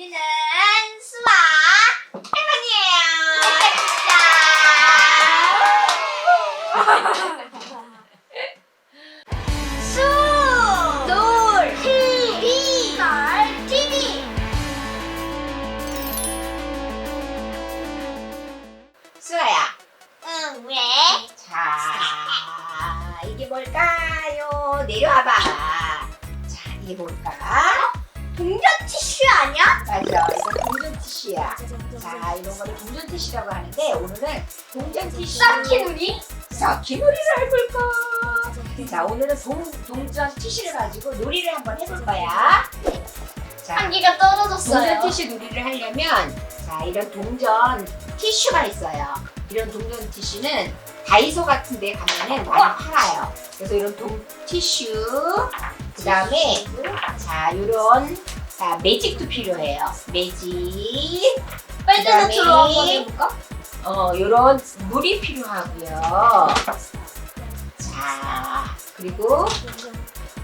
우리는 수학 할머니예요. 수, 돌, 티, 비, 걸, TV. 수아야, 응, 왜? 자, 이게 뭘까요? 내려와봐. 자, 이게 뭘까? 동전 티슈 아니야? 맞아, 이거 동전 티슈야. 자, 이런 거를 동전 티슈라고 하는데 오늘은 동전 티슈 싹키누리? 놀이를 해볼까? 자, 오늘은 동, 동전 티슈를 가지고 놀이를 한번 해볼 거야. 자, 한기가 떨어졌어요. 동전 티슈 놀이를 하려면 자 이런 동전 티슈가 있어요. 이런 동전 티슈는 다이소 같은 데 가면은 많이 팔아요. 그래서 이런 동 티슈 그 다음에 자 요런 자 매직도 필요해요. 매직 빨대노트로 한번 해볼까? 어 요런 물이 필요하고요. 자 그리고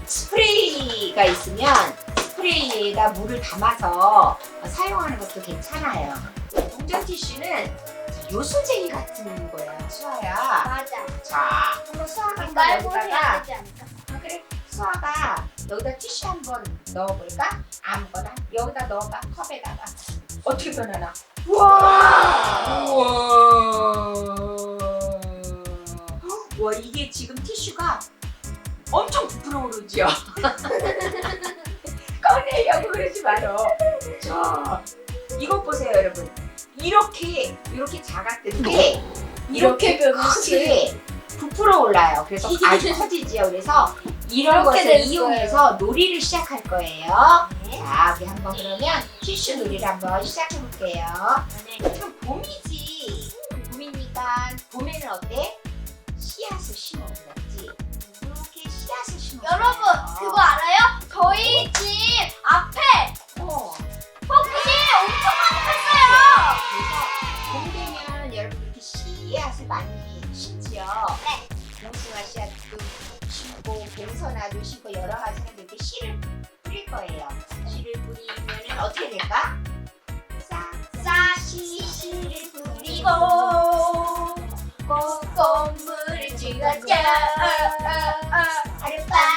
스프레이가 있으면 스프레이에다 물을 담아서 사용하는 것도 괜찮아요. 동전 티슈는 요술쟁이 같은 거야, 수아야. 맞아. 자, 한번 수아가 한번? 아, 그래, 수아가 여기다 티슈 한 번 넣어볼까? 아무거나 여기다 넣어봐 컵에다가 어떻게 변하나? 우와! 우와! 와 이게 지금 티슈가 엄청 부풀어 오르죠? 꺼내려고 그러지 말어. 자, 이것 보세요, 여러분. 이렇게 이렇게 작았던데 이렇게 크게 부풀어 올라요. 그래서 아주 커지지요. 그래서 이런 이렇게 됐어요. 이용해서 놀이를 시작할 거예요. 네. 자, 우리 한번 그러면 티슈 놀이를 한번 시작해 볼게요. 지금 봄이지. 봄이니까 봄에는 어때? 씨앗을 심어 그렇지. 이렇게 씨앗을 심어. 여러분 그거 알아요? 저희 집 앞에 어. 포크이 엄청 많이 폈어요. 그래서 봄 되면 여러분 이렇게 씨앗을 많이 심지요. 네. 봉숭아 씨앗도 심고 봉선화도 심고 여러 가지 하는데 이렇게 씨를 뿌릴 거예요. 씨를 뿌리면 어떻게 될까? 싹싹씨 씨를 뿌리고 꽃물을 주었죠. 하룻밤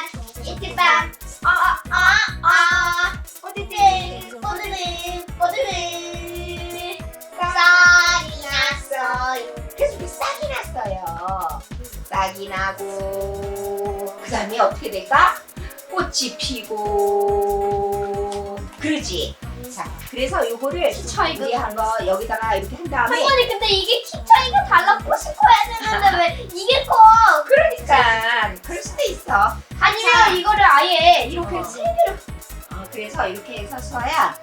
어떻게 될까? 꽃이 피고 그러지. 자, 그래서 요거를 차이가 우리 한번 여기다가 이렇게 한 다음에 할머니 근데 이게 키 차이가 달라 꽃이 커야 되는데 왜 이게 커? 그러니까 그럴 수도 있어. 아니면 이거를 아예 이렇게 어. 세 개를 어, 그래서 이렇게 해서 수아야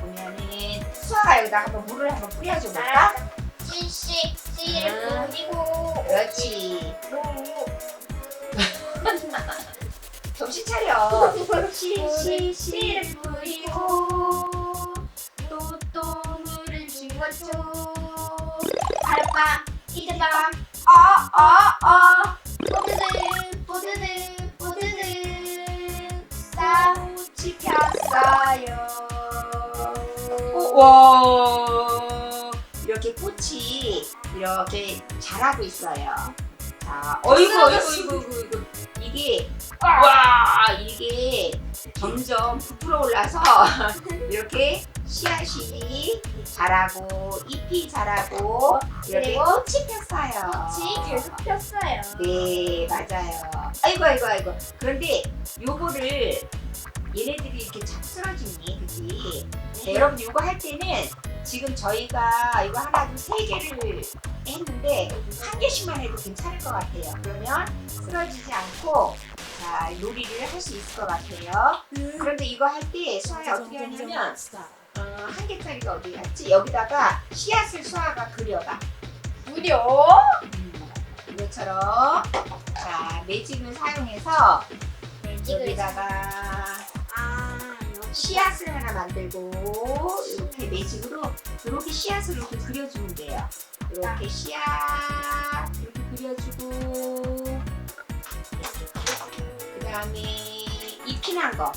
보면은 수아가 여기다 한번 물을 한번 뿌려줘 볼까? 씨씩 씨를 씨를 뿌리고 또또 물을 주었죠. 하룻밤 이틀밤 아아아 뽀드득 뽀드득 뽀드득 쌀꽃이 폈어요. 와 이렇게 꽃이 이렇게 자라고 있어요. 자, 어이구 어이구, 어이구 이게 와 이게 점점 부풀어 올라서 이렇게 씨앗이 자라고 잎이 자라고 그리고 꽃이 폈어요. 꽃이 계속 폈어요. 네 맞아요. 아이고 아이고 아이고 그런데 요거를 얘네들이 이렇게 잡스러지니 그지? 네, 여러분 이거 할 때는 지금 저희가 이거 하나 둘세 개를 했는데 한 개씩만 해도 괜찮을 것 같아요. 그러면 쓰러지지 않고 자 놀이를 할 수 있을 것 같아요. 그런데 이거 할 때 수아야 어떻게 하냐면 어, 한 개짜리가 어디 갔지? 여기다가 씨앗을 수아가 그려봐. 무려 음, 이것처럼 자 매직을 사용해서 여기다가 아 씨앗을 하나 만들고 이렇게 네 매직으로 이렇게 씨앗을 이렇게 그려주면 돼요. 이렇게 씨앗 이렇게 그려주고 그 다음에 잎이 난 거.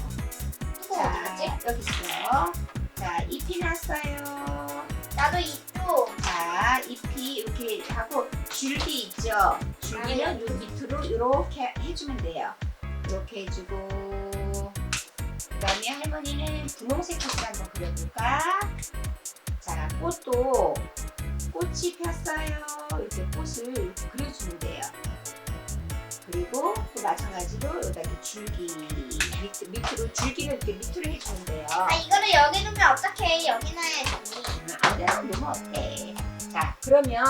자, 여기 있어요. 자, 잎이 났어요. 나도 잎도. 자, 잎이 이렇게 하고 줄기 있죠? 줄기는 이 밑으로 이렇게 해주면 돼요. 이렇게 해주고 다음에 할머니는 분홍색 꽃을 한번 그려볼까? 자, 꽃도 꽃이 폈어요. 이렇게 꽃을 그려주면 돼요. 그리고 또 마찬가지로 여기다 이렇게 줄기 밑, 밑으로 줄기를 이렇게 밑으로 해주면 돼요. 아 이거를 여기 놓으면 어떡해 여기 놔야지 음, 아무데나 놓으면 어때? 자, 그러면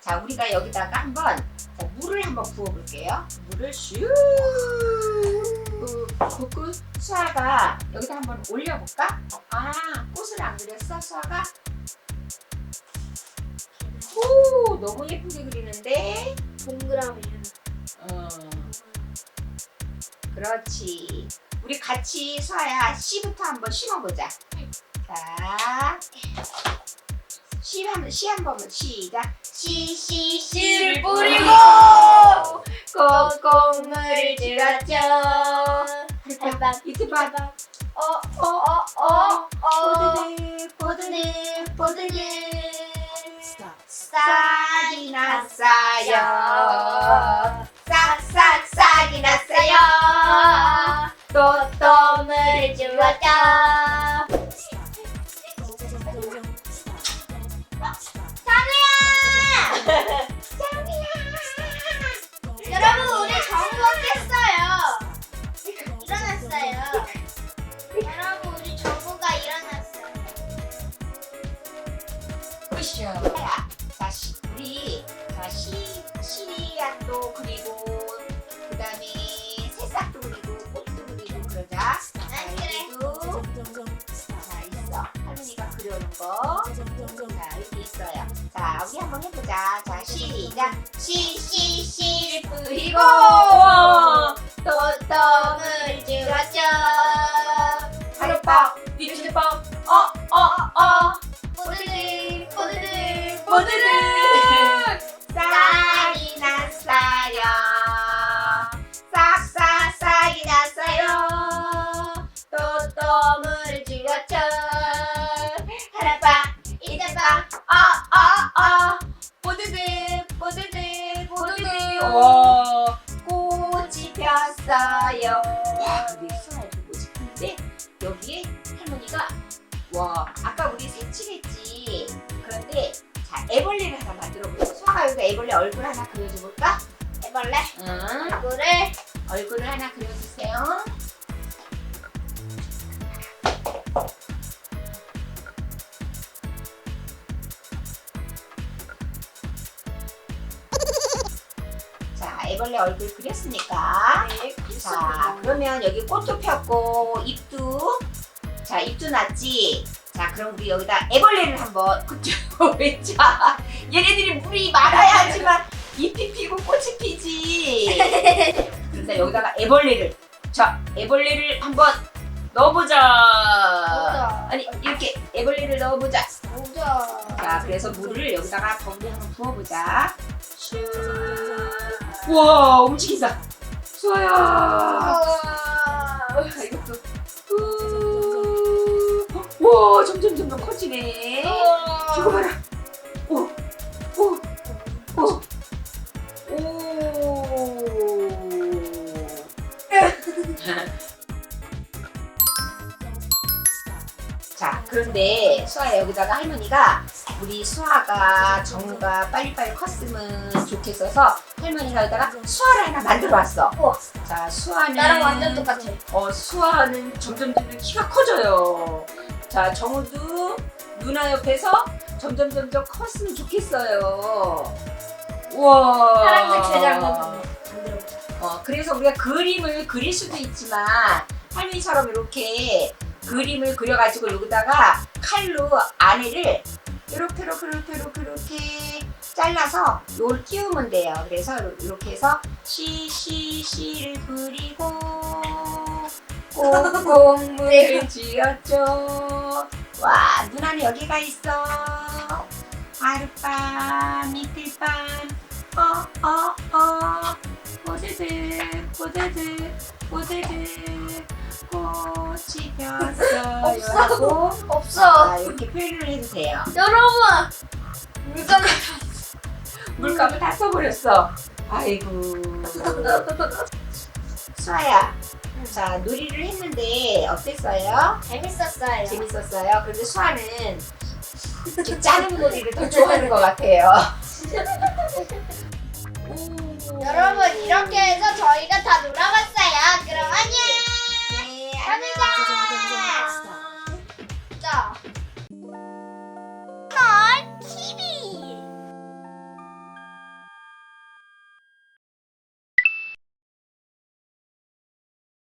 자 우리가 여기다가 한번 자, 물을 한번 부어볼게요. 물을 슉 붓고 수아가 여기다 한번 올려볼까? 아, 꽃을 안 그렸어, 수아가? 오, 너무 예쁘게 그리는데? 동그라미 어, 그렇지. 우리 같이 수아야 씨부터 한번 심어보자. 자, 씨 한번 씨 한 번만 시작. 씨씨 씨를 뿌리고 뿌리고 꽁꽁물을 들었죠 이틀 봐. 어어어어 포드득 보드득 보드득 싹이 났어요. 싹싹 싹이 났어요. 그려놓은 거. 자, 이렇게 있어요. 자, 우리 한번 해보자. 자, 시작. 시, 시, 시를 뿌리고 꽃돔을 주었죠 하룻밤, 이틀밤, 어, 어, 어, 포드득 포드득 모두들 와, 우리 수아야 꽃이 폈는데 여기에 할머니가 와, 아까 우리 색칠했지. 그런데 자, 애벌레를 하나 만들어 볼까? 수아가 여기다 애벌레 얼굴 하나 그려줘 볼까? 해볼래? 응. 이거를 얼굴을 하나 그려주세요. 애벌레 얼굴 그렸으니까. 네 자, 그러면 여기 꽃도 폈고, 입도. 자, 입도 났지? 자, 그럼 우리 여기다 애벌레를 한번 그쪽 외자. 얘네들이 물이 많아야지만 잎이 피고 꽃이 피지. 그런데 여기다가 애벌레를. 자, 애벌레를 한번 넣어보자. 보자 아니, 이렇게 애벌레를 넣어보자. 보자 자, 그래서 물을 여기다가 거기에 한번 부어보자. 슈. 우와, 움직인다. 수아야. 아, 이것도. 후. 우와, 점점 점점 커지네. 저거 봐라. 그런데 수아 여기다가 할머니가 우리 수아가 정우가 빨리빨리 컸으면 좋겠어서 할머니가 여기다가 수아를 하나 만들어 왔어. 우와. 자, 수아는 나랑 완전 똑같아 어, 수아는 점점 점점 키가 커져요. 자, 정우도 누나 옆에서 점점 점점 컸으면 좋겠어요. 우와. 한번 만들어보자 어, 그래서 우리가 그림을 그릴 수도 있지만 할머니처럼 이렇게 그림을 그려가지고 여기다가 칼로 안에를 이렇게 이렇게 이렇게 이렇게 이렇게 잘라서 요걸 끼우면 돼요. 그래서 이렇게 해서 시시 시를 그리고 꽁꽁물을 쥐었죠. 와 누나는 여기가 있어. 하룻밤 이틀밤 어어 어. 보드득 보드득 보드득 꽃이 폈어요 없어. 하고 없어 자, 이렇게 표현을 해도 돼요 여러분 물건을 물감을 다 써버렸어. 아이고. 수아야, 자 놀이를 했는데 어땠어요? 재밌었어요. 재밌었어요. 그런데 수아는 이렇게 짜는 놀이를 더 좋아하는 것 같아요.